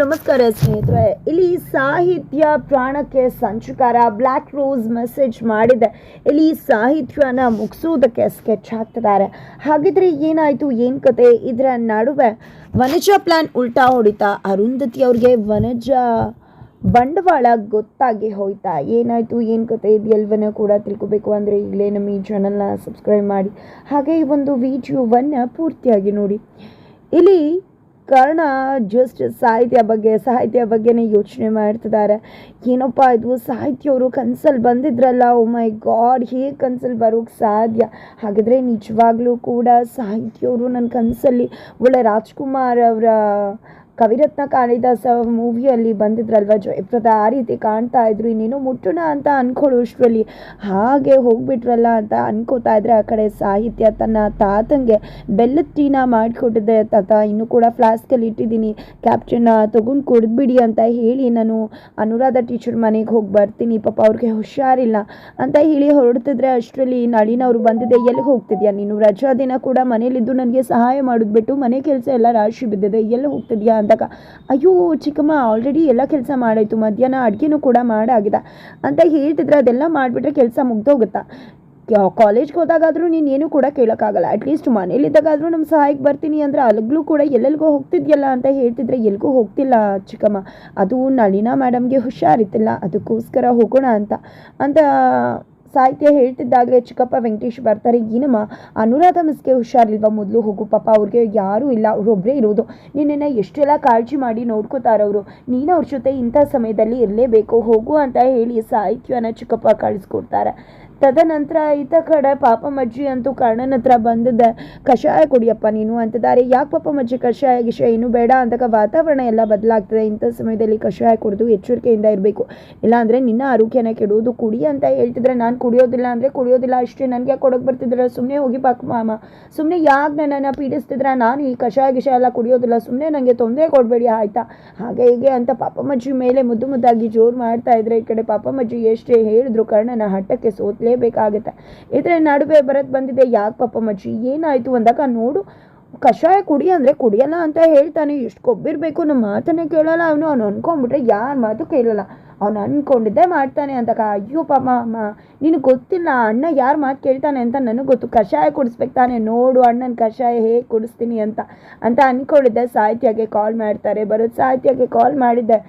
ನಮಸ್ಕಾರ ಸ್ನೇಹಿತರೆ. ಇಲ್ಲಿ ಸಾಹಿತ್ಯ ಪ್ರಾಣಕ್ಕೆ ಸಂಚುಕಾರ ಬ್ಲ್ಯಾಕ್ ರೋಸ್ ಮೆಸೇಜ್ ಮಾಡಿದೆ. ಇಲ್ಲಿ ಸಾಹಿತ್ಯನ ಮುಗಿಸೋದಕ್ಕೆ ಸ್ಕೆಚ್ ಹಾಕ್ತಿದ್ದಾರೆ. ಹಾಗಿದ್ರೆ ಏನಾಯಿತು? ಏನು ಕತೆ? ಇದರ ನಡುವೆ ವನಜ ಪ್ಲಾನ್ ಉಲ್ಟಾ ಹೊಡಿತಾ ಅರುಂಧತಿ ಅವ್ರಿಗೆ ವನಜ ಬಂಡವಾಳ ಗೊತ್ತಾಗಿ ಹೋಯ್ತಾ. ಏನಾಯಿತು? ಏನು ಕತೆ? ಎಲ್ವನ ಕೂಡ ತಿಳ್ಕೊಬೇಕು ಅಂದರೆ ಈಗಲೇ ನಮ್ಮ ಈ ಚಾನಲ್ನ ಸಬ್ಸ್ಕ್ರೈಬ್ ಮಾಡಿ. ಹಾಗೆ ಈ ಒಂದು ವಿಡಿಯೋವನ್ನು ಪೂರ್ತಿಯಾಗಿ ನೋಡಿ. ಇಲ್ಲಿ ಕರ್ಣ ಜಸ್ಟ್ ಸಾಹಿತ್ಯ ಬಗ್ಗೆ, ಸಾಹಿತ್ಯ ಬಗ್ಗೆನೇ ಯೋಚನೆ ಮಾಡ್ತಿದ್ದಾರೆ. ಏನಪ್ಪ ಇದು? ಸಾಹಿತ್ಯವರು ಕನ್ಸಲ್ಲಿ ಬಂದಿದ್ರಲ್ಲ? ಓ ಮೈ ಗಾಡ್ ಹೇಗೆ ಕನ್ಸಲ್ಲಿ ಬರೋಕ್ಕೆ ಸಾಧ್ಯ? ಹಾಗಾದರೆ ನಿಜವಾಗ್ಲೂ ಕೂಡ ಸಾಹಿತ್ಯವರು ನನ್ನ ಕನಸಲ್ಲಿ ಒಳ್ಳೆ ರಾಜ್ಕುಮಾರ್ ಅವರ ಕವಿರತ್ನ ಕಾಳಿದಾಸ ಮೂವಿಯಲ್ಲಿ ಬಂದಿದ್ರಲ್ವ ಜಯಪ್ರದ? ಆ ರೀತಿ ಕಾಣ್ತಾ ಇದ್ರು, ಇನ್ನೇನು ಮುಟ್ಟೋಣ ಅಂತ ಅನ್ಕೊಳ್ಳೋಷ್ಟರಲ್ಲಿ ಹಾಗೆ ಹೋಗ್ಬಿಟ್ರಲ್ಲ ಅಂತ ಅನ್ಕೋತಾ ಇದ್ರೆ ಆ ಕಡೆ ಸಾಹಿತ್ಯ ತನ್ನ ತಾತಂಗೆ ಬೆಲ್ಲದ ಟೀನ ಮಾಡಿಕೊಟ್ಟಿದ್ದೆ ತಾತ, ಇನ್ನೂ ಕೂಡ ಫ್ಲಾಸ್ಕಲ್ಲಿ ಇಟ್ಟಿದ್ದೀನಿ. ಕ್ಯಾಪ್ಚನ್ನ ತೊಗೊಂಡು ಕುಡಿದ್ಬಿಡಿ ಅಂತ ಹೇಳಿ ನಾನು ಅನುರಾಧ ಟೀಚರ್ ಮನೆಗೆ ಹೋಗಿ ಬರ್ತೀನಿ. ಪಾಪ ಅವ್ರಿಗೆ ಹುಷಾರಿಲ್ಲ ಅಂತ ಹೇಳಿ ಹೊರಡ್ತಿದ್ರೆ ಅಷ್ಟರಲ್ಲಿ ನಳಿನವ್ರು ಬಂದಿದ್ದೆ ಎಲ್ಲಿ ಹೋಗ್ತಿದ್ಯಾ? ನೀನು ರಜಾ ದಿನ ಕೂಡ ಮನೇಲಿದ್ದು ನನಗೆ ಸಹಾಯ ಮಾಡಿದ್ಬಿಟ್ಟು ಮನೆ ಕೆಲಸ ಎಲ್ಲ ರಾಶಿ ಬಿದ್ದಿದೆ ಎಲ್ಲಿ ಹೋಗ್ತಿದ್ಯಾ? ಅಂದಾಗ ಅಯ್ಯೋ, ಚಿಕ್ಕಮ್ಮ ಆಲ್ರೆಡಿ ಎಲ್ಲ ಕೆಲಸ ಮಾಡಾಯಿತು, ಮಧ್ಯಾಹ್ನ ಅಡುಗೆನೂ ಕೂಡ ಮಾಡಾಗಿದೆ ಅಂತ ಹೇಳ್ತಿದ್ರೆ ಅದೆಲ್ಲ ಮಾಡಿಬಿಟ್ರೆ ಕೆಲಸ ಮುಗ್ದೋಗುತ್ತಾ? ಕಾಲೇಜ್ಗೆ ಹೋದಾಗಾದರೂ ನೀನು ಏನೂ ಕೂಡ ಕೇಳೋಕ್ಕಾಗಲ್ಲ. ಅಟ್ಲೀಸ್ಟ್ ಮನೇಲಿದ್ದಾಗಾದರೂ ನಮ್ಮ ಸಹಾಯಕ್ಕೆ ಬರ್ತೀನಿ ಅಂದರೆ ಅಲ್ಲಿಗೂ ಕೂಡ ಎಲ್ಲೆಲ್ಗೋ ಹೋಗ್ತಿದ್ಯಲ್ಲ ಅಂತ ಹೇಳ್ತಿದ್ರೆ ಎಲ್ಲಿಗೂ ಹೋಗ್ತಿಲ್ಲ ಚಿಕ್ಕಮ್ಮ. ಅದು ನಳಿನಾ ಮೇಡಮ್ಗೆ ಹುಷಾರಿತ್ತಿಲ್ಲ ಅದಕ್ಕೋಸ್ಕರ ಹೋಗೋಣ ಅಂತ. ಅಂತ ಸಾಹಿತ್ಯ ಹೇಳ್ತಿದ್ದಾಗಲೇ ಚಿಕ್ಕಪ್ಪ ವೆಂಕಟೇಶ್ ಬರ್ತಾರೆ. ಏನಮ್ಮ ಅನುರಾಧ ಮಿಸ್ಗೆ ಹುಷಾರಿಲ್ವಾ? ಮೊದಲು ಹೋಗು, ಪಾಪ ಅವ್ರಿಗೆ ಯಾರೂ ಇಲ್ಲ ಅವರೊಬ್ಬರೇ ಇರೋದು. ನಿನ್ನನ್ನು ಎಷ್ಟೆಲ್ಲ ಕಾಳಜಿ ಮಾಡಿ ನೋಡ್ಕೋತಾರವರು ನೀನು ಅವ್ರ ಜೊತೆ ಇಂಥ ಸಮಯದಲ್ಲಿ ಇರಲೇಬೇಕು. ಹೋಗು ಅಂತ ಹೇಳಿ ಸಾಹಿತ್ಯವನ್ನು ಚಿಕ್ಕಪ್ಪ ಕಳಿಸ್ಕೊಡ್ತಾರೆ. ತದನಂತರ ಈತ ಕಡೆ ಪಾಪಮ್ಮಜ್ಜಿ ಅಂತೂ ಕರ್ಣನ ಹತ್ರ ಬಂದದ. ಕಷಾಯ ಕುಡಿಯಪ್ಪ ನೀನು ಅಂತಿದ್ದಾರೆ. ಯಾಕೆ ಪಾಪಮ್ಮಜ್ಜಿ ಕಷಾಯ ಗಿಷಾಯ ಏನು ಬೇಡ ಅಂತಕ ವಾತಾವರಣ ಎಲ್ಲ ಬದಲಾಗ್ತದೆ. ಇಂಥ ಸಮಯದಲ್ಲಿ ಕಷಾಯ ಕುಡಿದು ಎಚ್ಚರಿಕೆಯಿಂದ ಇರಬೇಕು. ಇಲ್ಲಾಂದರೆ ನಿನ್ನ ಆರೋಗ್ಯನ ಕೆಡುವುದು ಕುಡಿ ಅಂತ ಹೇಳ್ತಿದ್ರೆ ನಾನು ಕುಡಿಯೋದಿಲ್ಲ ಅಂದರೆ ಕುಡಿಯೋದಿಲ್ಲ. ಅಷ್ಟೇ ನನಗೆ ಕೊಡೋಕೆ ಬರ್ತಿದ್ರೆ ಸುಮ್ಮನೆ ಹೋಗಿ ಪಾಕ ಮಾಮ. ಸುಮ್ಮನೆ ಯಾಕೆ ನನ್ನನ್ನು ಪೀಡಿಸ್ತಿದ್ರೆ ನಾನು ಈ ಕಷಾಯ ಗಿಷಾಯ ಎಲ್ಲ ಕುಡಿಯೋದಿಲ್ಲ. ಸುಮ್ಮನೆ ನನಗೆ ತೊಂದರೆ ಕೊಡಬೇಡಿ ಆಯಿತಾ? ಹಾಗೆ ಹೀಗೆ ಅಂತ ಪಾಪಮ್ಮಜ್ಜಿ ಮೇಲೆ ಮುದ್ದು ಮುದ್ದಾಗಿ ಜೋರು ಮಾಡ್ತಾ ಇದ್ರೆ ಈ ಕಡೆ ಪಾಪಮ್ಮಜ್ಜಿ ಎಷ್ಟೇ ಹೇಳಿದ್ರು ಕರ್ಣನ ಹಟ್ಟಕ್ಕೆ ಸೋತ್ಲೇಬೇಕಾಗುತ್ತೆ ಇದ್ರೆ ನಡುವೆ ಬರತ್ ಬಂದಿದೆ, ಯಾಕೆ ಪಾಪಮ್ಮಜ್ಜಿ ಏನಾಯಿತು ಅಂದಾಗ ನೋಡು, ಕಷಾಯ ಕುಡಿ ಅಂದರೆ ಕುಡಿಯಲ್ಲ ಅಂತ ಹೇಳ್ತಾನೆ. ಎಷ್ಟು ಕೊಬ್ಬಿರಬೇಕು ನಮ್ಮ ಮಾತನ್ನೇ ಕೇಳಲ್ಲ ಅವನು. ಅವ್ನು ಅನ್ಕೊಂಡ್ಬಿಟ್ರೆ ಯಾರ ಮಾತು ಕೇಳಲ್ಲ. ಅವ್ನು ಅನ್ಕೊಂಡಿದ್ದೆ ಮಾಡ್ತಾನೆ ಅಂತ ಅಯ್ಯೋ ಪಾಪ ಅಮ್ಮ ನಿನಗೆ ಗೊತ್ತಿಲ್ಲ, ಅಣ್ಣ ಯಾರ ಮಾತು ಕೇಳ್ತಾನೆ ಅಂತ ನನಗೆ ಗೊತ್ತು. ಕಷಾಯ ಕುಡಿಸ್ಬೇಕು ತಾನೆ. ನೋಡು, ಅಣ್ಣನ ಕಷಾಯ ಹೇಗೆ ಕುಡಿಸ್ತೀನಿ ಅಂತ. ಅಂತ ಅಂದ್ಕೊಂಡಿದ್ದೆ ಸಾಹಿತ್ಯಗೆ ಕಾಲ್ ಮಾಡ್ತಾರೆ. ಬರೋದು ಸಾಹಿತ್ಯಗೆ ಕಾಲ್ ಮಾಡಿದ್ದೆ.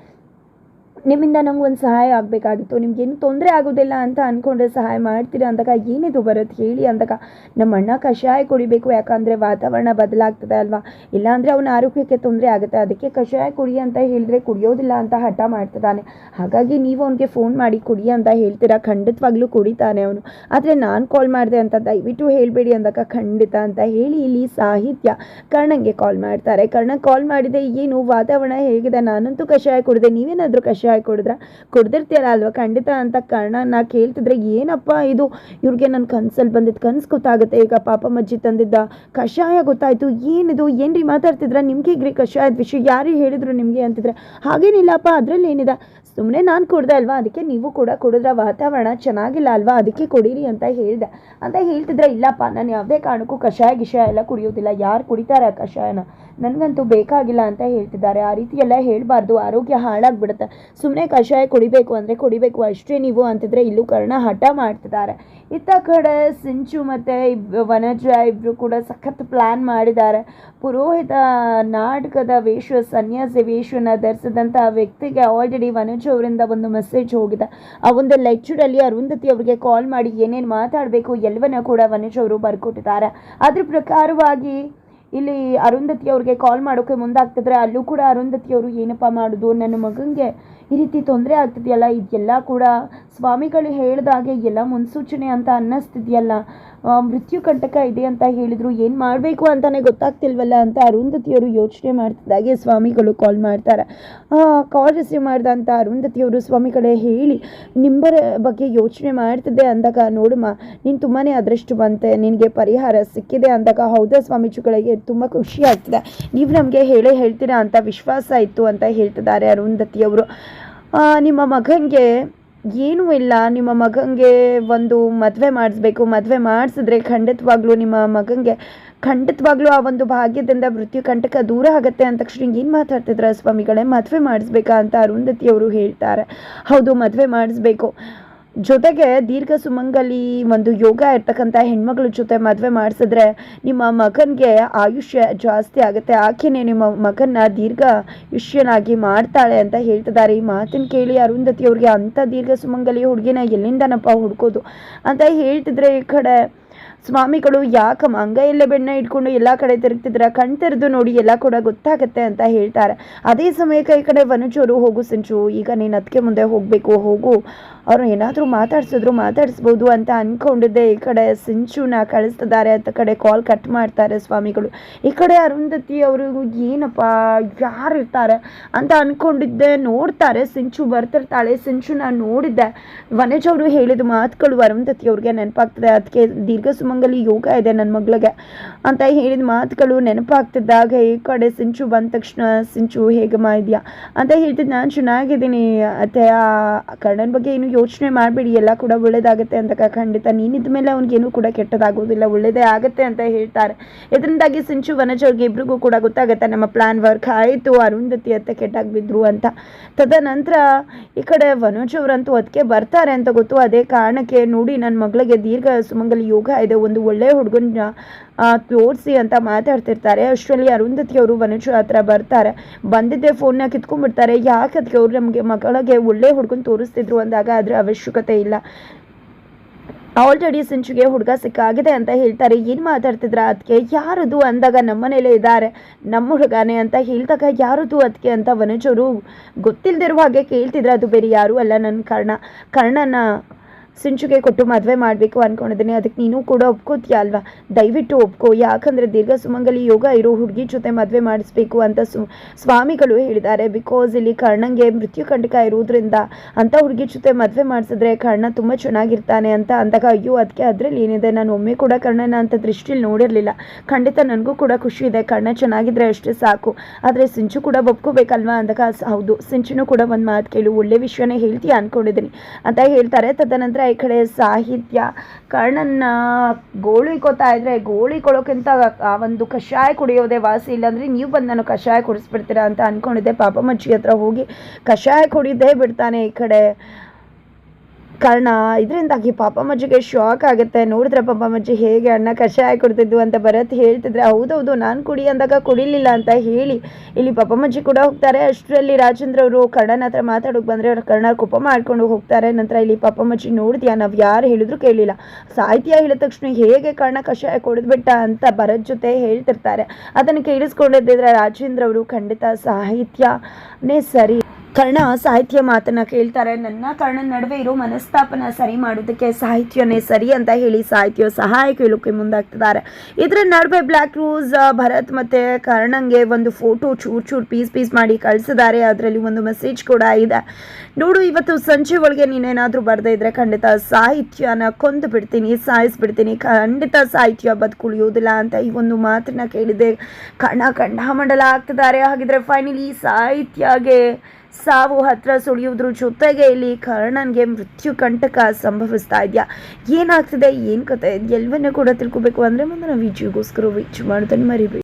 ನಿಮ್ಮಿಂದ ನಂಗೆ ಒಂದು ಸಹಾಯ ಆಗಬೇಕಾಗಿತ್ತು. ನಿಮ್ಗೇನು ತೊಂದರೆ ಆಗೋದಿಲ್ಲ ಅಂತ ಅಂದ್ಕೊಂಡ್ರೆ ಸಹಾಯ ಮಾಡ್ತೀರಾ ಅಂದಾಗ ಏನಿದು ಬರುತ್ತೆ ಹೇಳಿ ಅಂದಾಗ ನಮ್ಮ ಅಣ್ಣ ಕಷಾಯ ಕುಡಿಬೇಕು, ಯಾಕಂದರೆ ವಾತಾವರಣ ಬದಲಾಗ್ತದೆ ಅಲ್ವಾ? ಇಲ್ಲಾಂದರೆ ಅವನ ಆರೋಗ್ಯಕ್ಕೆ ತೊಂದರೆ ಆಗುತ್ತೆ. ಅದಕ್ಕೆ ಕಷಾಯ ಕುಡಿ ಅಂತ ಹೇಳಿದ್ರೆ ಕುಡಿಯೋದಿಲ್ಲ ಅಂತ ಹಠ ಮಾಡ್ತಿದ್ದಾನೆ. ಹಾಗಾಗಿ ನೀವು ಅವನಿಗೆ ಫೋನ್ ಮಾಡಿ ಕುಡಿ ಅಂತ ಹೇಳ್ತೀರಾ? ಖಂಡಿತವಾಗ್ಲೂ ಕುಡಿತಾನೆ ಅವನು. ಆದರೆ ನಾನು ಕಾಲ್ ಮಾಡಿದೆ ಅಂತ ದಯವಿಟ್ಟು ಹೇಳಬೇಡಿ ಅಂದಾಗ ಖಂಡಿತ ಅಂತ ಹೇಳಿ ಇಲ್ಲಿ ಸಾಹಿತ್ಯ ಕರ್ಣಂಗೆ ಕಾಲ್ ಮಾಡ್ತಾರೆ. ಕರ್ಣ ಕಾಲ್ ಮಾಡಿದೆ, ಏನು ವಾತಾವರಣ ಹೇಗಿದೆ? ನಾನಂತೂ ಕಷಾಯ ಕುಡಿದೆ, ನೀವೇನಾದರೂ ಕಷಾಯ ಕುಡಿದ್ರ? ಕುಡ್ದಿರ್ತೀರ ಅಲ್ವಾ? ಖಂಡಿತ ಅಂತ ಕಾರಣ ನಾ ಕೇಳ್ತಿದ್ರೆ, ಏನಪ್ಪ ಇದು? ಇವ್ರಿಗೆ ನನ್ನ ಕನ್ಸಲ್ಲಿ ಬಂದಿದ್ದು ಕನ್ಸು ಗೊತ್ತಾಗುತ್ತೆ. ಈಗ ಪಾಪ ಮಜ್ಜಿ ತಂದಿದ್ದ ಕಷಾಯ ಗೊತ್ತಾಯ್ತು. ಏನಿದು? ಏನ್ರಿ ಮಾತಾಡ್ತಿದ್ರ? ನಿಮ್ಗೆ ಗ್ರಿ ಕಷಾಯದ ವಿಷಯ? ಯಾರು ಹೇಳಿದ್ರು ನಿಮಗೆ? ಅಂತಿದ್ರೆ, ಹಾಗೇನಿಲ್ಲಪ್ಪ ಅದರಲ್ಲಿ ಏನಿದೆ ಸುಮ್ಮನೆ ನಾನು ಕುಡ್ದೆ ಅಲ್ವಾ? ಅದಕ್ಕೆ ನೀವು ಕೂಡ ಕುಡಿದ್ರೆ ವಾತಾವರಣ ಚೆನ್ನಾಗಿಲ್ಲ ಅಲ್ವಾ? ಅದಕ್ಕೆ ಕುಡೀರಿ ಅಂತ ಹೇಳಿದೆ. ಅಂತ ಹೇಳ್ತಿದ್ರೆ, ಇಲ್ಲಪ್ಪ, ನಾನು ಯಾವುದೇ ಕಾರಣಕ್ಕೂ ಕಷಾಯ ಗಿಷಾಯ ಎಲ್ಲ ಕುಡಿಯೋದಿಲ್ಲ. ಯಾರು ಕುಡಿತಾರೆ ಆ ಕಷಾಯನ? ನನಗಂತೂ ಬೇಕಾಗಿಲ್ಲ ಅಂತ ಹೇಳ್ತಿದ್ದಾರೆ. ಆ ರೀತಿ ಎಲ್ಲ ಹೇಳಬಾರ್ದು. ಆರೋಗ್ಯ ಹಾಳಾಗ್ಬಿಡುತ್ತೆ. ಸುಮ್ಮನೆ ಕಷಾಯ ಕುಡಿಬೇಕು ಅಂದರೆ ಕುಡಿಬೇಕು. ಅಷ್ಟೇ ನೀವು ಅಂತಿದ್ರೆ ಇಲ್ಲೂ ಕರ್ಣ ಹಠ ಮಾಡ್ತಿದ್ದಾರೆ. ಇತ್ತ ಕಡೆ ಸಿಂಚು ಮತ್ತು ವನಜ ಇಬ್ಬರು ಕೂಡ ಸಖತ್ ಪ್ಲ್ಯಾನ್ ಮಾಡಿದ್ದಾರೆ. ಪುರೋಹಿತ ನಾಟಕದ ವೇಷ, ಸನ್ಯಾಸಿ ವೇಷನ ಧರಿಸಿದಂಥ ವ್ಯಕ್ತಿಗೆ ಆಲ್ರೆಡಿ ವನಜ ಅವರಿಂದ ಒಂದು ಮೆಸೇಜ್ ಹೋಗಿದೆ. ಆ ಒಂದು ಲೆಕ್ಚರಲ್ಲಿ ಅರುಂಧತಿ ಅವರಿಗೆ ಕಾಲ್ ಮಾಡಿ ಏನೇನು ಮಾತಾಡಬೇಕು ಎಲ್ಲವನ್ನ ಕೂಡ ವನಜ ಅವರು ಬರ್ಕೊಟ್ಟಿದ್ದಾರೆ. ಅದ್ರ ಪ್ರಕಾರವಾಗಿ ಇಲ್ಲಿ ಅರುಂಧತಿ ಅವ್ರಿಗೆ ಕಾಲ್ ಮಾಡೋಕ್ಕೆ ಮುಂದಾಗ್ತಿದ್ರೆ ಅಲ್ಲೂ ಕೂಡ ಅರುಂಧತಿ ಅವರು ಏನಪ್ಪ ಮಾಡೋದು? ನನ್ನ ಮಗನಿಗೆ ಈ ರೀತಿ ತೊಂದರೆ ಆಗ್ತಿದೆಯಲ್ಲ, ಇದೆಲ್ಲ ಕೂಡ ಸ್ವಾಮಿಗಳು ಹೇಳಿದಾಗೆ ಎಲ್ಲ ಮುನ್ಸೂಚನೆ ಅಂತ ಅನ್ನಿಸ್ತಿದೆಯಲ್ಲ. ಮೃತ್ಯು ಕಂಟಕ ಇದೆ ಅಂತ ಹೇಳಿದ್ರು. ಏನು ಮಾಡಬೇಕು ಅಂತಲೇ ಗೊತ್ತಾಗ್ತಿಲ್ವಲ್ಲ ಅಂತ ಅರುಂಧತಿಯವರು ಯೋಚನೆ ಮಾಡ್ತಿದ್ದಾಗೆ ಸ್ವಾಮಿಗಳು ಕಾಲ್ ಮಾಡ್ತಾರೆ. ಕಾಲ್ ರಿಸೀವ್ ಮಾಡಿದಂಥ ಅರುಂಧತಿಯವರು ಸ್ವಾಮಿಗಳೇ ಹೇಳಿ, ನಿಂಬರ ಬಗ್ಗೆ ಯೋಚನೆ ಮಾಡ್ತಿದ್ದೆ ಅಂದಾಗ ನೋಡಮ್ಮ, ನೀನು ತುಂಬಾ ಅದೃಷ್ಟವಂತೆ, ನಿನಗೆ ಪರಿಹಾರ ಸಿಕ್ಕಿದೆ ಅಂದಾಗ ಹೌದಾ ಸ್ವಾಮೀಜಿಗಳಿಗೆ? ತುಂಬ ಖುಷಿ ಆಗ್ತಿದೆ. ನೀವು ನಮಗೆ ಹೇಳೇ ಹೇಳ್ತೀರಾ ಅಂತ ವಿಶ್ವಾಸ ಇತ್ತು ಅಂತ ಹೇಳ್ತಿದ್ದಾರೆ ಅರುಂಧತಿಯವರು. ನಿಮ್ಮ ಮಗನಿಗೆ ಏನೂ ಇಲ್ಲ. ನಿಮ್ಮ ಮಗನಿಗೆ ಒಂದು ಮದುವೆ ಮಾಡಿಸ್ಬೇಕು. ಮದುವೆ ಮಾಡಿಸಿದ್ರೆ ಖಂಡಿತವಾಗ್ಲೂ ನಿಮ್ಮ ಮಗನಿಗೆ ಖಂಡಿತವಾಗ್ಲೂ ಆ ಒಂದು ಭಾಗ್ಯದಿಂದ ಮೃತ್ಯು ಕಂಟಕ ದೂರ ಆಗುತ್ತೆ ಅಂದ ತಕ್ಷಣ ಏನು ಮಾತಾಡ್ತಿದ್ರ ಸ್ವಾಮಿಗಳೇ? ಮದುವೆ ಮಾಡಿಸ್ಬೇಕಾ ಅಂತ ಅರುಂಧತಿಯವರು ಹೇಳ್ತಾರೆ. ಹೌದು, ಮದುವೆ ಮಾಡಿಸ್ಬೇಕು. ಜೊತೆಗೆ ದೀರ್ಘ ಸುಮಂಗಲಿ ಒಂದು ಯೋಗ ಇರ್ತಕ್ಕಂಥ ಹೆಣ್ಮಗಳ ಜೊತೆ ಮದುವೆ ಮಾಡಿಸಿದ್ರೆ ನಿಮ್ಮ ಮಗನಿಗೆ ಆಯುಷ್ಯ ಜಾಸ್ತಿ ಆಗುತ್ತೆ. ಆಕೆಯೇ ನಿಮ್ಮ ಮಗನ ದೀರ್ಘ ಯುಷ್ಯನಾಗಿ ಮಾಡ್ತಾಳೆ ಅಂತ ಹೇಳ್ತಿದ್ದಾರೆ. ಈ ಮಾತನ್ನು ಕೇಳಿ ಅರುಂಧತಿ ಅವ್ರಿಗೆ ಅಂಥ ದೀರ್ಘ ಸುಮಂಗಲಿ ಹುಡುಗಿನ ಎಲ್ಲಿಂದನಪ್ಪ ಹುಡ್ಕೋದು? ಅಂತ ಹೇಳ್ತಿದ್ರೆ ಈ ಕಡೆ ಸ್ವಾಮಿಗಳು ಯಾಕಮ್ಮ ಅಂಗೈಯಲ್ಲೇ ಬೆಣ್ಣೆ ಇಟ್ಕೊಂಡು ಎಲ್ಲ ಕಡೆ ತಿರುಗ್ತಿದ್ರೆ ಕಣ್ ತೆರೆದು ನೋಡಿ ಎಲ್ಲ ಕೂಡ ಗೊತ್ತಾಗುತ್ತೆ ಅಂತ ಹೇಳ್ತಾರೆ. ಅದೇ ಸಮಯಕ್ಕೆ ಈ ಕಡೆ ವನುಜರು, ಹೋಗು ಸಂಚು, ಈಗ ನೀನು ಅದಕ್ಕೆ ಮುಂದೆ ಹೋಗಬೇಕು, ಹೋಗು. ಅವ್ರು ಏನಾದರೂ ಮಾತಾಡ್ಸಿದ್ರು ಮಾತಾಡಿಸ್ಬೋದು ಅಂತ ಅಂದ್ಕೊಂಡಿದ್ದೆ ಈ ಕಡೆ ಸಿಂಚುನ ಕಳಿಸ್ತಿದ್ದಾರೆ ಅಂತ ಕಡೆ ಕಾಲ್ ಕಟ್ ಮಾಡ್ತಾರೆ ಸ್ವಾಮಿಗಳು. ಈ ಕಡೆ ಅರುಂಧತಿ ಅವರು ಏನಪ್ಪ, ಯಾರು ಇರ್ತಾರೆ ಅಂತ ಅಂದ್ಕೊಂಡಿದ್ದೆ ನೋಡ್ತಾರೆ, ಸಿಂಚು ಬರ್ತಿರ್ತಾಳೆ. ಸಿಂಚುನ ನೋಡಿದ್ದೆ. ವನೇಜ್ ಅವರು ಹೇಳಿದ ಮಾತುಗಳು ಅರುಂಧತಿ ಅವ್ರಿಗೆ ನೆನಪಾಗ್ತದೆ. ಅದಕ್ಕೆ ದೀರ್ಘ ಸುಮಂಗಲಿ ಯೋಗ ಇದೆ ನನ್ನ ಮಗಳಿಗೆ ಅಂತ ಹೇಳಿದ ಮಾತುಗಳು ನೆನಪಾಗ್ತಿದ್ದಾಗ. ಈ ಕಡೆ ಸಿಂಚು ಬಂದ ತಕ್ಷಣ, ಸಿಂಚು ಹೇಗಮ್ಮ ಇದೆಯಾ? ಅಂತ ಹೇಳ್ತಿದ್ದು ನಾನು ಚೆನ್ನಾಗಿದ್ದೀನಿ. ಅತ್ತೆ, ಆ ಕರ್ಣನ ಬಗ್ಗೆ ಏನು ಯೋಚನೆ ಮಾಡಬೇಡಿ, ಎಲ್ಲ ಕೂಡ ಒಳ್ಳೇದಾಗುತ್ತೆ ಅಂತ ಖಂಡಿತ. ನೀನಿದ ಮೇಲೆ ಅವ್ನಿಗೇನು ಕೂಡ ಕೆಟ್ಟದಾಗೋದಿಲ್ಲ, ಒಳ್ಳೇದೇ ಆಗುತ್ತೆ ಅಂತ ಹೇಳ್ತಾರೆ. ಇದರಿಂದಾಗಿ ಸಿಂಚು, ವನಜ್ ಅವ್ರಿಗೆ ಇಬ್ರಿಗೂ ಕೂಡ ಗೊತ್ತಾಗುತ್ತೆ, ನಮ್ಮ ಪ್ಲಾನ್ ವರ್ಕ್ ಆಯಿತು, ಅರುಂಧತಿ ಅತ್ತೆ ಕೆಟ್ಟಾಗಿ ಬಿದ್ರು ಅಂತ. ತದನಂತರ ಈ ಕಡೆ ವನೋಜ್ ಅವರಂತೂ ಅದಕ್ಕೆ ಬರ್ತಾರೆ ಅಂತ ಗೊತ್ತು. ಅದೇ ಕಾರಣಕ್ಕೆ ನೋಡಿ ನನ್ನ ಮಗಳಿಗೆ ದೀರ್ಘ ಸುಮಂಗಲಿ ಯೋಗ ಇದೆ, ಒಂದು ಒಳ್ಳೆ ಹುಡುಗನ ತೋರಿಸಿ ಅಂತ ಮಾತಾಡ್ತಿರ್ತಾರೆ. ಅಷ್ಟರಲ್ಲಿ ಅರುಂಧತಿ ಅವರು ವನಜ್ ಹತ್ರ ಬರ್ತಾರೆ. ಬಂದಿದ್ದೆ ಫೋನ್ನ ಕಿತ್ಕೊಂಡ್ಬಿಡ್ತಾರೆ. ಯಾಕೆ ಅದಕ್ಕೆ ಅವ್ರು ನಮಗೆ ಮಗಳಿಗೆ ಒಳ್ಳೆ ಹುಡುಗನ ತೋರಿಸ್ತಿದ್ರು ಅಂದಾಗ ಅದರ ಅವಶ್ಯಕತೆ ಇಲ್ಲ. ಆಲ್ರೆಡಿ ಸಿಂಚುಗೆ ಹುಡುಗ ಸಿಕ್ಕಾಗಿದೆ ಅಂತ ಹೇಳ್ತಾರೆ. ಏನು ಮಾತಾಡ್ತಿದ್ರ ಅದಕ್ಕೆ ಯಾರದು ಅಂದಾಗ ನಮ್ಮನೇಲೇ ಇದ್ದಾರೆ. ನಮ್ಮ ಹುಡುಗಾನೆ ಅಂತ ಹೇಳಿದಾಗ ಯಾರದು ಅದಕ್ಕೆ ಅಂತ ವನಜರು ಗೊತ್ತಿಲ್ಲದಿರುವ ಹಾಗೆ ಕೇಳ್ತಿದ್ರೆ. ಅದು ಬೇರೆ ಯಾರೂ ಅಲ್ಲ. ನನ್ನ ಕರ್ಣ. ಕರ್ಣನ ಸಿಂಚುಗೆ ಕೊಟ್ಟು ಮದುವೆ ಮಾಡಬೇಕು ಅಂದ್ಕೊಂಡಿದ್ದೀನಿ ಅದಕ್ಕೆ ನೀನು ಕೂಡ ಒಪ್ಕೋತೀಯ ಅಲ್ವಾ? ದಯವಿಟ್ಟು ಒಪ್ಕೋ. ಯಾಕಂದರೆ ದೀರ್ಘ ಸುಮಂಗಲಿ ಯೋಗ ಇರೋ ಹುಡುಗಿ ಜೊತೆ ಮದುವೆ ಮಾಡಿಸ್ಬೇಕು ಅಂತ ಸು, ಸ್ವಾಮಿಗಳು ಹೇಳಿದ್ದಾರೆ. ಬಿಕಾಸ್ ಇಲ್ಲಿ ಕರ್ಣಂಗೆ ಮೃತ್ಯು ಕಂಟಕ ಇರೋದ್ರಿಂದ ಅಂಥ ಹುಡುಗಿ ಜೊತೆ ಮದುವೆ ಮಾಡಿಸಿದ್ರೆ ಕರ್ಣ ತುಂಬ ಚೆನ್ನಾಗಿರ್ತಾನೆ ಅಂತ ಅಂದಾಗ, ಅಯ್ಯೋ ಅದಕ್ಕೆ ಅದರಲ್ಲಿ ಏನಿದೆ? ನಾನು ಒಮ್ಮೆ ಕೂಡ ಕರ್ಣನ ಅಂತ ದೃಷ್ಟಿಲಿ ನೋಡಿರಲಿಲ್ಲ. ಖಂಡಿತ ನನಗೂ ಕೂಡ ಖುಷಿ ಇದೆ. ಕರ್ಣ ಚೆನ್ನಾಗಿದ್ರೆ ಅಷ್ಟೇ ಸಾಕು. ಆದರೆ ಸಿಂಚು ಕೂಡ ಒಪ್ಕೋಬೇಕಲ್ವಾ? ಅಂದಾಗ, ಹೌದು. ಸಿಂಚುನು ಕೂಡ ಒಂದು ಮಾತು ಕೇಳು. ಒಳ್ಳೆ ವಿಷಯನೇ ಹೇಳ್ತೀಯ ಅಂದ್ಕೊಂಡಿದ್ದೀನಿ ಅಂತ ಹೇಳ್ತಾರೆ. ತದನಂತರ ಈ ಕಡೆ ಸಾಹಿತ್ಯ, ಕರ್ಣನ್ನ ಗೋಳಿಕೋತಾ ಇದ್ರೆ ಗೋಳಿಕೊಳ್ಳೋಕ್ಕಿಂತ ಆ ಒಂದು ಕಷಾಯ ಕುಡಿಯೋದೇ ವಾಸಿ. ಇಲ್ಲಾಂದ್ರೆ ನೀವು ಬಂದು ನಾನು ಕಷಾಯ ಕುಡಿಸ್ಬಿಡ್ತೀರಾ ಅಂತ ಅಂದ್ಕೊಂಡಿದ್ದೆ ಪಾಪ ಮಜ್ಜಿ ಹತ್ರ ಹೋಗಿ ಕಷಾಯ ಕುಡಿದೇ ಬಿಡ್ತಾನೆ ಈ ಕಡೆ. ಕರ್ಣ ಇದರಿಂದಾಗಿ ಪಾಪ ಮಜ್ಜಿಗೆ ಶಾಕ್ ಆಗುತ್ತೆ. ನೋಡಿದ್ರೆ ಪಾಪ ಮಜ್ಜಿ ಹೇಗೆ ಅಣ್ಣ ಕಷಾಯ ಕೊಡ್ತಿದ್ವು ಅಂತ ಭರತ್ ಹೇಳ್ತಿದ್ರೆ, ಹೌದೌದು, ನಾನು ಕುಡಿ ಅಂದಾಗ ಕುಡಿಲಿಲ್ಲ ಅಂತ ಹೇಳಿ. ಇಲ್ಲಿ ಪಾಪ ಕೂಡ ಹೋಗ್ತಾರೆ. ಅಷ್ಟರಲ್ಲಿ ರಾಜೇಂದ್ರ ಅವರು ಕರ್ಣನ ಹತ್ರ ಮಾತಾಡೋಕೆ ಬಂದರೆ ಅವ್ರು ಕರ್ಣ ಕೋಪ ಮಾಡ್ಕೊಂಡು ಹೋಗ್ತಾರೆ. ನಂತರ ಇಲ್ಲಿ ಪಾಪ ಮಜ್ಜಿ ನೋಡಿದ್ಯಾ? ನಾವು ಯಾರು ಹೇಳಿದ್ರು ಕೇಳಿಲ್ಲ. ಸಾಹಿತ್ಯ ಹೇಳಿದ ತಕ್ಷಣ ಹೇಗೆ ಕರ್ಣ ಕಷಾಯ ಕೊಡಿದ್ಬಿಟ್ಟ ಅಂತ ಭರತ್ ಜೊತೆ ಹೇಳ್ತಿರ್ತಾರೆ. ಅದನ್ನು ಕೇಳಿಸ್ಕೊಂಡಿದ್ದಿದ್ರೆ ರಾಜೇಂದ್ರ ಅವರು ಖಂಡಿತ ಸಾಹಿತ್ಯನೇ ಸರಿ. ಕರ್ಣ ಸಾಹಿತ್ಯ ಮಾತನ್ನ ಕೇಳ್ತಾರೆ. ನನ್ನ ಕರ್ಣನ ನಡುವೆ ಇರೋ ಮನಸ್ತಾಪನ ಸರಿ ಮಾಡೋದಕ್ಕೆ ಸಾಹಿತ್ಯನೇ ಸರಿ ಅಂತ ಹೇಳಿ ಸಾಹಿತ್ಯ ಸಹಾಯ ಕೇಳೋಕೆ ಮುಂದಾಗ್ತಿದ್ದಾರೆ. ಇದರ ನಡುವೆ ಬ್ಲ್ಯಾಕ್ ರೋಸ್ ಭರತ್ ಮತ್ತೆ ಕರ್ಣಂಗೆ ಒಂದು ಫೋಟೋ ಚೂರ್ ಚೂರ್ ಪೀಸ್ ಪೀಸ್ ಮಾಡಿ ಕಳಿಸಿದ್ದಾರೆ. ಅದರಲ್ಲಿ ಒಂದು ಮೆಸೇಜ್ ಕೂಡ ಇದೆ. ನೋಡು, ಇವತ್ತು ಸಂಜೆ ಒಳಗೆ ನೀನೇನಾದರೂ ಬರದೇ ಇದ್ರೆ ಖಂಡಿತ ಸಾಹಿತ್ಯನ ಕೊಂದು ಬಿಡ್ತೀನಿ, ಸಾಯಿಸ್ಬಿಡ್ತೀನಿ. ಖಂಡಿತ ಸಾಹಿತ್ಯ ಬದುಕುಳಿಯೋದಿಲ್ಲ ಅಂತ ಈ ಒಂದು ಮಾತನ್ನ ಕೇಳಿದೆ ಕರ್ಣ ಕಂಡಾಮಂಡಲ ಆಗ್ತಿದ್ದಾರೆ. ಹಾಗಿದ್ರೆ ಫೈನಲಿ ಸಾಹಿತ್ಯಗೆ ಸಾವು ಹತ್ರ ಸುಳಿಯೋದ್ರ ಜೊತೆಗೆ ಇಲ್ಲಿ ಕರ್ಣನ್ಗೆ ಮೃತ್ಯು ಕಂಟಕ ಸಂಭವಿಸ್ತಾ ಇದೆಯಾ? ಏನಾಗ್ತಿದೆ? ಏನು ಕತೆ? ಎಲ್ಲವನ್ನೂ ಕೂಡ ತಿಳ್ಕೊಬೇಕು ಅಂದರೆ ನಾವು ವಿಡಿಯೋಗೋಸ್ಕರ ವೀಚ್ ಮಾಡೋದನ್ನು ಮರಿಬೇಡಿ.